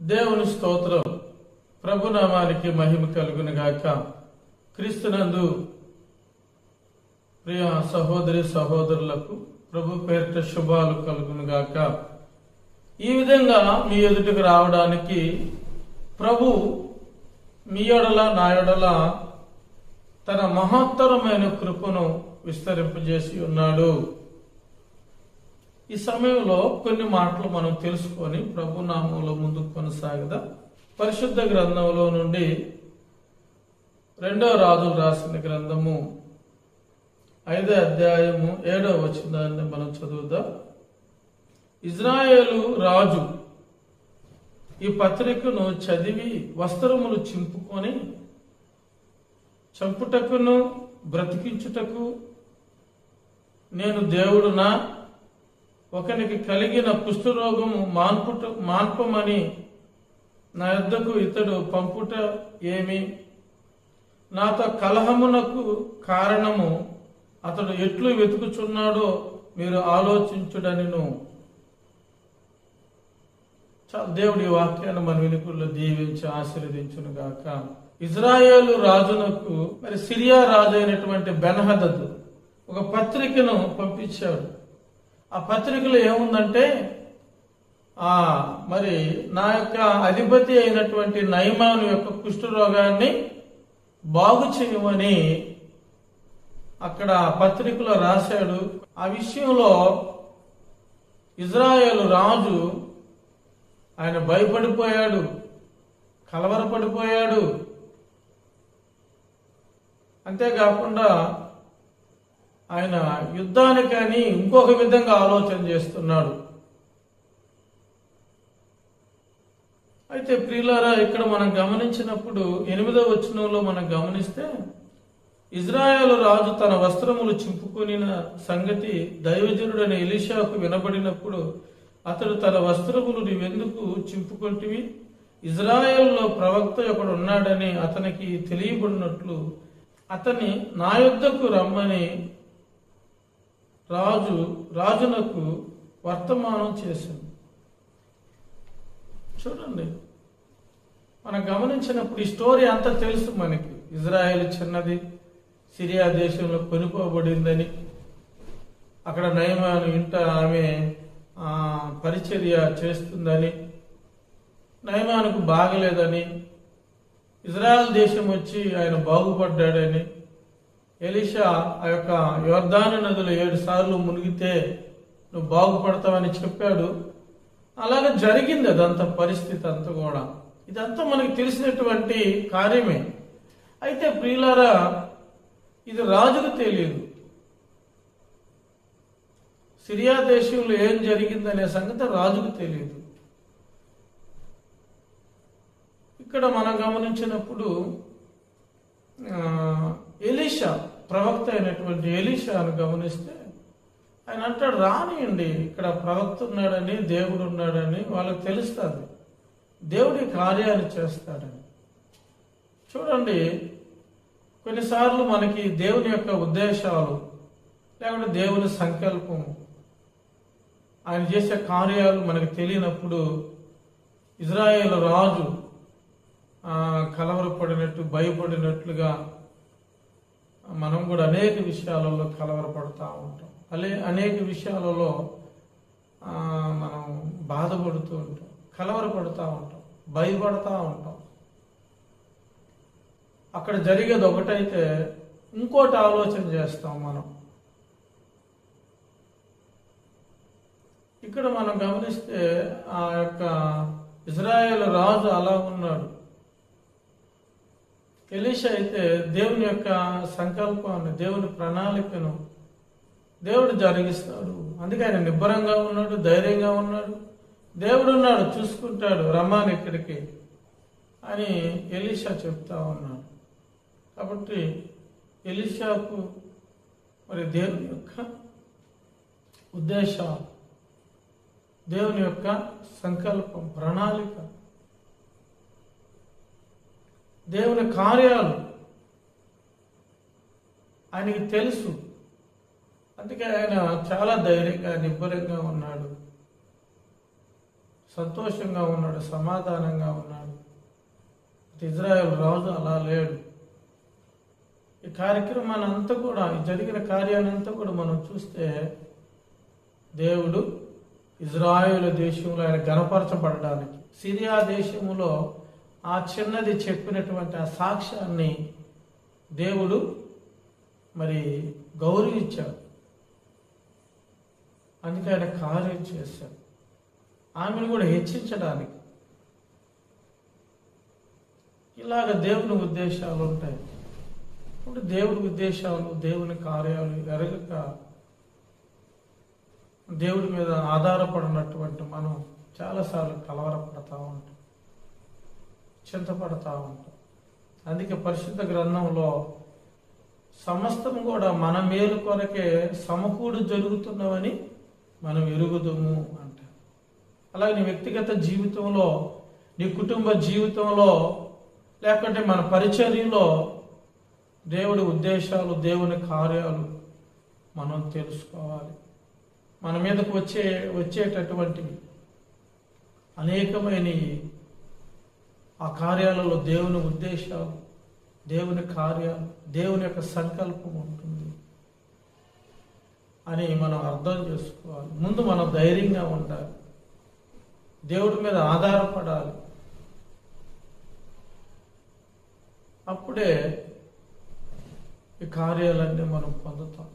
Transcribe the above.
దేవుని స్తోత్రం ప్రభునామానికి మహిమ కలుగునుగాక క్రీస్తునందు ప్రియ సహోదరి సహోదరులకు ప్రభు పేరిట శుభాలు కలుగునుగాక ఈ విధంగా మీ ఎదుటికి రావడానికి ప్రభు మీ ఎడల నా ఎడల తన మహత్తరమైన కృపను విస్తరింపజేసి ఉన్నాడు. ఈ సమయంలో కొన్ని మాటలు మనం తెలుసుకొని ప్రభు నామంలో ముందుకు కొనసాగదా. పరిశుద్ధ గ్రంథంలో నుండి రెండో రాజులు రాసిన గ్రంథము ఐదో అధ్యాయము ఏడో వచనాన్ని మనం చదువుదాం. ఇజ్రాయేలు రాజు ఈ పత్రికను చదివి వస్త్రములు చింపుకొని చంపుటకును బ్రతికించుటకు నేను దేవుడునా? ఒకనికి కలిగిన కుష్ఠరోగము మాన్పుట మాన్పమని నా యొద్దకు ఇతడు పంపుట ఏమి? నాతో కలహమునకు కారణము అతడు ఎట్లు వెతుకుచున్నాడో మీరు ఆలోచించుడనిను. చాలా దేవుడి వాక్యాన్ని మన వెనుకల్లో దీవించి ఆశీర్వదించును గాక. ఇజ్రాయేలు రాజునకు మరి సిరియా రాజు అయినటువంటి బెనహదదు ఒక పత్రికను పంపించాడు. ఆ పత్రికలో ఏముందంటే ఆ మరి నా యొక్క అధిపతి అయినటువంటి నయమాను యొక్క కుష్ఠరోగాన్ని బాగు చేయమని అక్కడ పత్రికలో రాశాడు. ఆ విషయంలో ఇజ్రాయేల్ రాజు ఆయన భయపడిపోయాడు కలవరపడిపోయాడు. అంతేకాకుండా ఆయన యుద్ధానికని ఇంకొక విధంగా ఆలోచన చేస్తున్నాడు. అయితే ప్రియులారా ఇక్కడ మనం గమనించినప్పుడు ఎనిమిదవ వచనంలో మనం గమనిస్తే ఇజ్రాయేల్ రాజు తన వస్త్రములు చింపుకొనిన సంగతి దైవజనుడైన ఎలీషాకు వినబడినప్పుడు అతడు తన వస్త్రములు నీవెందుకు చింపుకొంటివి? ఇజ్రాయెల్లో ప్రవక్త ఒకడు ఉన్నాడని అతనికి తెలియబడినట్లు అతని నా యుద్ధకు రమ్మని రాజు రాజునకు వర్తమానం చేసింది చూడండి మనం గమనించినప్పుడు ఈ స్టోరీ అంతా తెలుసు మనకి. ఇజ్రాయెల్ చిన్నది సిరియా దేశంలో కొనుక్కోబడిందని. అక్కడ నయమాను ఇంట ఆమె పరిచర్య చేస్తుందని. నయమానుకు బాగలేదని. ఇజ్రాయెల్ దేశం వచ్చి ఆయన బాగుపడ్డాడని. ఎలిషా ఆ యొక్క యోర్ధాను నదులు ఏడు సార్లు మునిగితే నువ్వు బాగుపడతావని చెప్పాడు. అలాగే జరిగింది అదంతా పరిస్థితి అంతా కూడా. ఇదంతా మనకి తెలిసినటువంటి కార్యమే. అయితే ప్రియులారా ఇది రాజుకు తెలియదు. సిరియా దేశంలో ఏం జరిగిందనే సంగతి రాజుకు తెలియదు. ఇక్కడ మనం గమనించినప్పుడు ఆ, ఎలీషా ప్రవక్త అయినటువంటి ఎలీషాను గమనిస్తే ఆయన అంటాడు రానియండి ఇక్కడ ప్రవక్త ఉన్నాడని దేవుడు ఉన్నాడని వాళ్ళకి తెలుస్తుంది. దేవుడి కార్యాలు చేస్తాడని. చూడండి కొన్నిసార్లు మనకి దేవుని యొక్క ఉద్దేశాలు లేకుంటే దేవుని సంకల్పం ఆయన చేసే కార్యాలు మనకు తెలియనప్పుడు ఇజ్రాయేల్ రాజు కలవరపడినట్టు భయపడినట్లుగా మనం కూడా అనేక విషయాలలో కలవరపడుతూ ఉంటాం. అలే అనేక విషయాలలో మనం బాధపడుతూ ఉంటాం. కలవరపడుతూ ఉంటాం. భయపడుతూ ఉంటాం. అక్కడ జరిగేది ఒకటైతే ఇంకోటి ఆలోచన చేస్తాం మనం. ఇక్కడ మనం గమనిస్తే ఆ యొక్క ఇజ్రాయేల్ రాజు అలా ఉన్నాడు. ఎలీష అయితే దేవుని యొక్క సంకల్పాన్ని దేవుని ప్రణాళికను దేవుడు జరిగిస్తాడు. అందుకే ఆయన నిబ్బరంగా ఉన్నాడు ధైర్యంగా ఉన్నాడు. దేవుడు ఉన్నాడు చూసుకుంటాడు రమ్మాని ఇక్కడికి అని ఎలీషా చెప్తా ఉన్నాడు. కాబట్టి ఎలీషాకు మరి దేవుని యొక్క ఉద్దేశాలు దేవుని యొక్క సంకల్పం ప్రణాళిక దేవుని కార్యాలు ఆయనకి తెలుసు. అందుకే ఆయన చాలా ధైర్యంగా నిబ్బరంగా ఉన్నాడు. సంతోషంగా ఉన్నాడు సమాధానంగా ఉన్నాడు. ఇజ్రాయెల్ రాజు అలా లేడు. ఈ కార్యక్రమాన్ని అంతా కూడా జరిగిన జరిగిన కార్యాలంతా కూడా మనం చూస్తే దేవుడు ఇజ్రాయేల్ దేశంలో ఆయన గణపరచబడడానికి సిరియా దేశంలో ఆ చిన్నది చెప్పినటువంటి ఆ సాక్ష్యాన్ని దేవుడు మరి గౌరవించాడు. అందుకే ఆయన కార్యం చేశాడు. ఆమెను కూడా హెచ్చించడానికి. ఇలాగ దేవుని ఉద్దేశాలు ఉంటాయి. ఇప్పుడు దేవుని ఉద్దేశాలు దేవుని కార్యాలు ఎరగక దేవుడి మీద ఆధారపడినటువంటి మనం చాలాసార్లు కలవరపడతా ఉంటాం. చింతపడతా ఉంటాం. అందుకే పరిశుద్ధ గ్రంథంలో సమస్తం కూడా మన మేలు కొరకే సమకూడు జరుగుతున్నవని మనం ఎరుగుదుము అంట అలాగే నీ వ్యక్తిగత జీవితంలో నీ కుటుంబ జీవితంలో లేకుంటే మన పరిచర్యలో దేవుడి ఉద్దేశాలు దేవుని కార్యాలు మనం తెలుసుకోవాలి. మన మీదకు వచ్చే వచ్చేటటువంటివి అనేకమైనవి. ఆ కార్యాలలో దేవుని ఉద్దేశాలు దేవుని కార్యాలు దేవుని యొక్క సంకల్పం ఉంటుంది అని మనం అర్థం చేసుకోవాలి. ముందు మనం ధైర్యంగా ఉండాలి. దేవుడి మీద ఆధారపడాలి. అప్పుడే ఈ కార్యాలన్నీ మనం పొందుతాం.